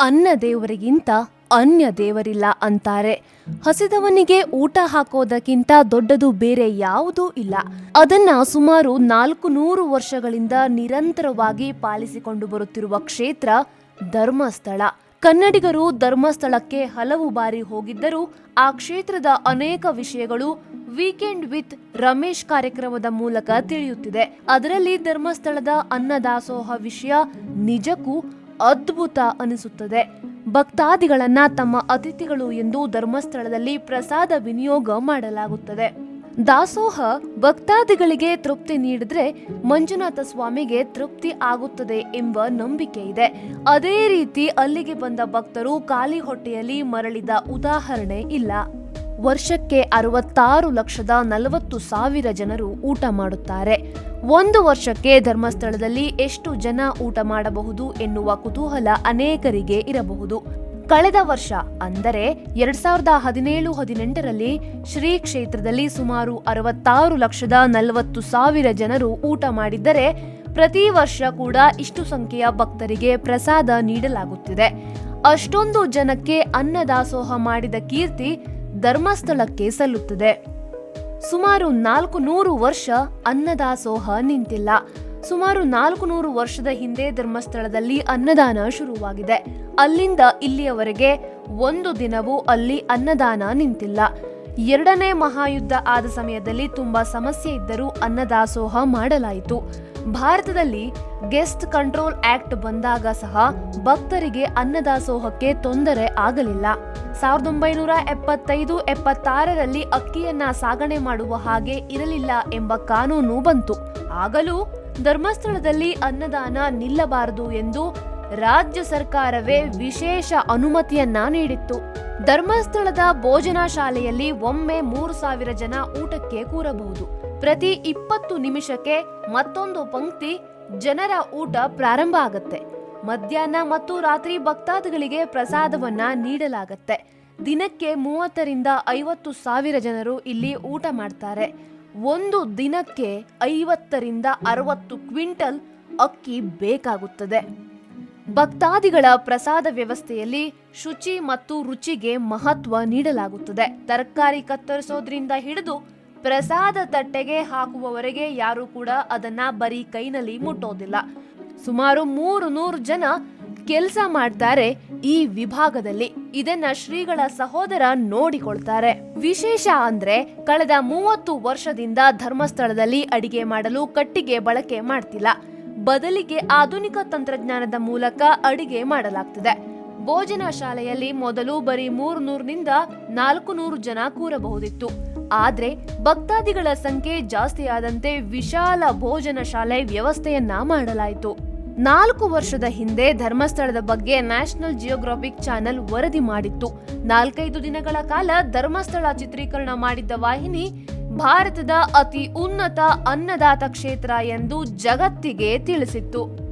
ಅನ್ನ ದೇವರಿಗಿಂತ ಅನ್ಯ ದೇವರಿಲ್ಲ ಅಂತಾರೆ. ಹಸಿದವನಿಗೆ ಊಟ ಹಾಕೋದಕ್ಕಿಂತ ದೊಡ್ಡದು ಬೇರೆ ಯಾವುದೂ ಇಲ್ಲ. ಅದನ್ನ ಸುಮಾರು ನಾಲ್ಕು ನೂರು ವರ್ಷಗಳಿಂದ ನಿರಂತರವಾಗಿ ಪಾಲಿಸಿಕೊಂಡು ಬರುತ್ತಿರುವ ಕ್ಷೇತ್ರ ಧರ್ಮಸ್ಥಳ. ಕನ್ನಡಿಗರು ಧರ್ಮಸ್ಥಳಕ್ಕೆ ಹಲವು ಬಾರಿ ಹೋಗಿದ್ದರೂ ಆ ಕ್ಷೇತ್ರದ ಅನೇಕ ವಿಷಯಗಳು ವೀಕೆಂಡ್ ವಿತ್ ರಮೇಶ್ ಕಾರ್ಯಕ್ರಮದ ಮೂಲಕ ತಿಳಿಯುತ್ತಿದೆ. ಅದರಲ್ಲಿ ಧರ್ಮಸ್ಥಳದ ಅನ್ನದಾಸೋಹ ವಿಷಯ ನಿಜಕ್ಕೂ ಅದ್ಭುತ ಅನಿಸುತ್ತದೆ. ಭಕ್ತಾದಿಗಳನ್ನ ತಮ್ಮ ಅತಿಥಿಗಳು ಎಂದು ಧರ್ಮಸ್ಥಳದಲ್ಲಿ ಪ್ರಸಾದ ವಿನಿಯೋಗ ಮಾಡಲಾಗುತ್ತದೆ. ದಾಸೋಹ ಭಕ್ತಾದಿಗಳಿಗೆ ತೃಪ್ತಿ ನೀಡಿದ್ರೆ ಮಂಜುನಾಥ ಸ್ವಾಮಿಗೆ ತೃಪ್ತಿ ಆಗುತ್ತದೆ ಎಂಬ ನಂಬಿಕೆ ಇದೆ. ಅದೇ ರೀತಿ ಅಲ್ಲಿಗೆ ಬಂದ ಭಕ್ತರು ಖಾಲಿ ಹೊಟ್ಟೆಯಲ್ಲಿ ಮರಳಿದ ಉದಾಹರಣೆ ಇಲ್ಲ. ವರ್ಷಕ್ಕೆ ಅರವತ್ತಾರು ಲಕ್ಷದ ನಲವತ್ತು ಸಾವಿರ ಜನರು ಊಟ ಮಾಡುತ್ತಾರೆ. ಒಂದು ವರ್ಷಕ್ಕೆ ಧರ್ಮಸ್ಥಳದಲ್ಲಿ ಎಷ್ಟು ಜನ ಊಟ ಮಾಡಬಹುದು ಎನ್ನುವ ಕುತೂಹಲ ಅನೇಕರಿಗೆ ಇರಬಹುದು. ಕಳೆದ ವರ್ಷ, ಅಂದರೆ ಎರಡ್ ಸಾವಿರದ ಹದಿನೇಳು ಹದಿನೆಂಟರಲ್ಲಿ ಶ್ರೀ ಕ್ಷೇತ್ರದಲ್ಲಿ ಸುಮಾರು ಅರವತ್ತಾರು ಲಕ್ಷದ ನಲವತ್ತು ಸಾವಿರ ಜನರು ಊಟ ಮಾಡಿದ್ದರೆ ಪ್ರತಿ ವರ್ಷ ಕೂಡ ಇಷ್ಟು ಸಂಖ್ಯೆಯ ಭಕ್ತರಿಗೆ ಪ್ರಸಾದ ನೀಡಲಾಗುತ್ತಿದೆ. ಅಷ್ಟೊಂದು ಜನಕ್ಕೆ ಅನ್ನದಾಸೋಹ ಮಾಡಿದ ಕೀರ್ತಿ ಧರ್ಮಸ್ಥಳಕ್ಕೆ ಸಲ್ಲುತ್ತದೆ. ಸುಮಾರು ನಾಲ್ಕು ನೂರು ವರ್ಷ ಅನ್ನದಾಸೋಹ ನಿಂತಿಲ್ಲ. ಸುಮಾರು ನಾಲ್ಕು ನೂರು ವರ್ಷದ ಹಿಂದೆ ಧರ್ಮಸ್ಥಳದಲ್ಲಿ ಅನ್ನದಾನ ಶುರುವಾಗಿದೆ. ಅಲ್ಲಿಂದ ಇಲ್ಲಿಯವರೆಗೆ ಒಂದು ದಿನವೂ ಅಲ್ಲಿ ಅನ್ನದಾನ ನಿಂತಿಲ್ಲ. ಎರಡನೇ ಮಹಾಯುದ್ಧ ಆದ ಸಮಯದಲ್ಲಿ ತುಂಬಾ ಸಮಸ್ಯೆ ಇದ್ದರೂ ಅನ್ನದಾಸೋಹ ಮಾಡಲಾಯಿತು. ಭಾರತದಲ್ಲಿ ಗೆಸ್ಟ್ ಕಂಟ್ರೋಲ್ ಆಕ್ಟ್ ಬಂದಾಗ ಸಹ ಭಕ್ತರಿಗೆ ಅನ್ನದಾಸೋಹಕ್ಕೆ ತೊಂದರೆ ಆಗಲಿಲ್ಲ. ಸಾವಿರದ ಒಂಬೈನೂರ ಎಪ್ಪತ್ತೈದು, ಎಪ್ಪತ್ತಾರರಲ್ಲಿ ಅಕ್ಕಿಯನ್ನ ಸಾಗಣೆ ಮಾಡುವ ಹಾಗೆ ಇರಲಿಲ್ಲ ಎಂಬ ಕಾನೂನು ಬಂತು. ಆಗಲೂ ಧರ್ಮಸ್ಥಳದಲ್ಲಿ ಅನ್ನದಾನ ನಿಲ್ಲಬಾರದು ಎಂದು ರಾಜ್ಯ ಸರ್ಕಾರವೇ ವಿಶೇಷ ಅನುಮತಿಯನ್ನ ನೀಡಿತ್ತು. ಧರ್ಮಸ್ಥಳದ ಭೋಜನ ಶಾಲೆಯಲ್ಲಿ ಒಮ್ಮೆ ಮೂರು ಸಾವಿರ ಜನ ಊಟಕ್ಕೆ ಕೂರಬಹುದು. ಪ್ರತಿ ಇಪ್ಪತ್ತು ನಿಮಿಷಕ್ಕೆ ಮತ್ತೊಂದು ಪಂಕ್ತಿ ಜನರ ಊಟ ಪ್ರಾರಂಭ ಆಗತ್ತೆ. ಮಧ್ಯಾಹ್ನ ಮತ್ತು ರಾತ್ರಿ ಭಕ್ತಾದಿಗಳಿಗೆ ಪ್ರಸಾದವನ್ನ ನೀಡಲಾಗತ್ತೆ. ದಿನಕ್ಕೆ ಮೂವತ್ತರಿಂದ ಐವತ್ತು ಸಾವಿರ ಜನರು ಇಲ್ಲಿ ಊಟ ಮಾಡ್ತಾರೆ. ಒಂದು ದಿನಕ್ಕೆ ಐವತ್ತರಿಂದ ಅರವತ್ತು ಕ್ವಿಂಟಲ್ ಅಕ್ಕಿ ಬೇಕಾಗುತ್ತದೆ. ಭಕ್ತಾದಿಗಳ ಪ್ರಸಾದ ವ್ಯವಸ್ಥೆಯಲ್ಲಿ ಶುಚಿ ಮತ್ತು ರುಚಿಗೆ ಮಹತ್ವ ನೀಡಲಾಗುತ್ತದೆ. ತರಕಾರಿ ಕತ್ತರಿಸೋದ್ರಿಂದ ಹಿಡಿದು ಪ್ರಸಾದ ತಟ್ಟೆಗೆ ಹಾಕುವವರೆಗೆ ಯಾರು ಕೂಡ ಅದನ್ನ ಬರೀ ಕೈನಲ್ಲಿ ಮುಟ್ಟೋದಿಲ್ಲ. ಸುಮಾರು ಮೂರು ನೂರು ಜನ ಕೆಲಸ ಮಾಡ್ತಾರೆ ಈ ವಿಭಾಗದಲ್ಲಿ. ಇದನ್ನ ಶ್ರೀಗಳ ಸಹೋದರ ನೋಡಿಕೊಳ್ತಾರೆ. ವಿಶೇಷ ಅಂದ್ರೆ ಕಳೆದ ಮೂವತ್ತು ವರ್ಷದಿಂದ ಧರ್ಮಸ್ಥಳದಲ್ಲಿ ಅಡಿಗೆ ಮಾಡಲು ಕಟ್ಟಿಗೆ ಬಳಕೆ ಮಾಡ್ತಿಲ್ಲ. ಬದಲಿಗೆ ಆಧುನಿಕ ತಂತ್ರಜ್ಞಾನದ ಮೂಲಕ ಅಡಿಗೆ ಮಾಡಲಾಗ್ತಿದೆ. ಭೋಜನ ಶಾಲೆಯಲ್ಲಿ ಮೊದಲು ಬರೀ ಮೂರು ನೂರಿನಿಂದ ನಾಲ್ಕು ನೂರು ಜನ ಕೂರಬಹುದಿತ್ತು. ಆದ್ರೆ ಭಕ್ತಾದಿಗಳ ಸಂಖ್ಯೆ ಜಾಸ್ತಿಯಾದಂತೆ ವಿಶಾಲ ಭೋಜನ ಶಾಲೆ ವ್ಯವಸ್ಥೆಯನ್ನ ಮಾಡಲಾಯಿತು. ನಾಲ್ಕು ವರ್ಷದ ಹಿಂದೆ ಧರ್ಮಸ್ಥಳದ ಬಗ್ಗೆ ನ್ಯಾಷನಲ್ ಜಿಯೋಗ್ರಾಫಿಕ್ ಚಾನೆಲ್ ವರದಿ ಮಾಡಿತ್ತು. ನಾಲ್ಕೈದು ದಿನಗಳ ಕಾಲ ಧರ್ಮಸ್ಥಳ ಚಿತ್ರೀಕರಣ ಮಾಡಿದ್ದ ವಾಹಿನಿ, ಭಾರತದ ಅತಿ ಉನ್ನತ ಅನ್ನದಾತ ಕ್ಷೇತ್ರ ಎಂದು ಜಗತ್ತಿಗೆ ತಿಳಿಸಿತ್ತು.